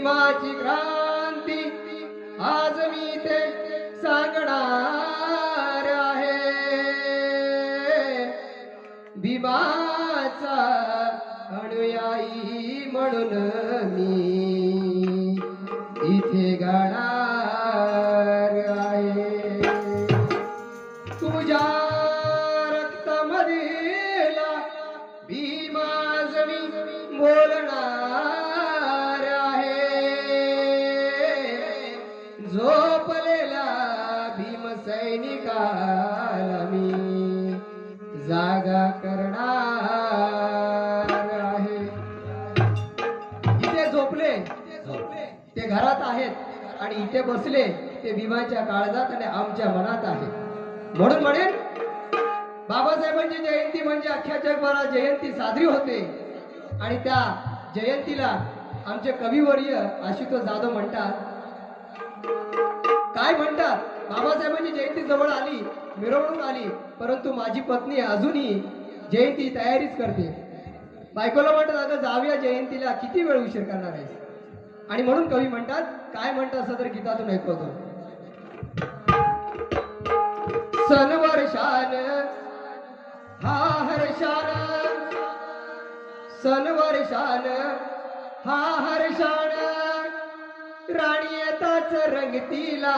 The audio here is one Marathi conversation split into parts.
जीवाची क्रांती. आज मी ते सांगणार आहे. भीमाचा अनुयायी म्हणून मी भीम मी जागा करणार आहे. इथे झोपले. ते घरात आहेत आणि इथे बसले ते विमाच्या काळजात आणि आमच्या मनात आहे. म्हणून म्हणेन बाबासाहेबांची जयंती म्हणजे अख्ख्या जगभरात जयंती साजरी होते. आणि त्या जयंतीला आमचे कविवर्य आशुतोष जाधव म्हणतात जयंती जवळ आली मिरवणूक आली परंतु माझी पत्नी अजूनही जयंती तयारीच करते. बायकोला म्हणतात अगं जाऊया जयंतीला किती वेळ उशीर करणार आहे आणि म्हणून कवी म्हणतात काय म्हणतात असं तर गीतातून ऐकवतो. सन वर्षान हा हर्षान सन वर्षान हा हर्षान राणी रस रंगतीला.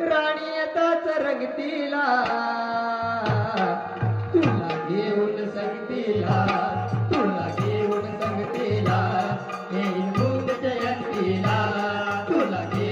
राणी आताच रंगतीला. तुला घेऊन संगतीला तुला घेऊन संगतीला येईल जयंतीला. तुला घेऊन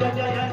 जय जय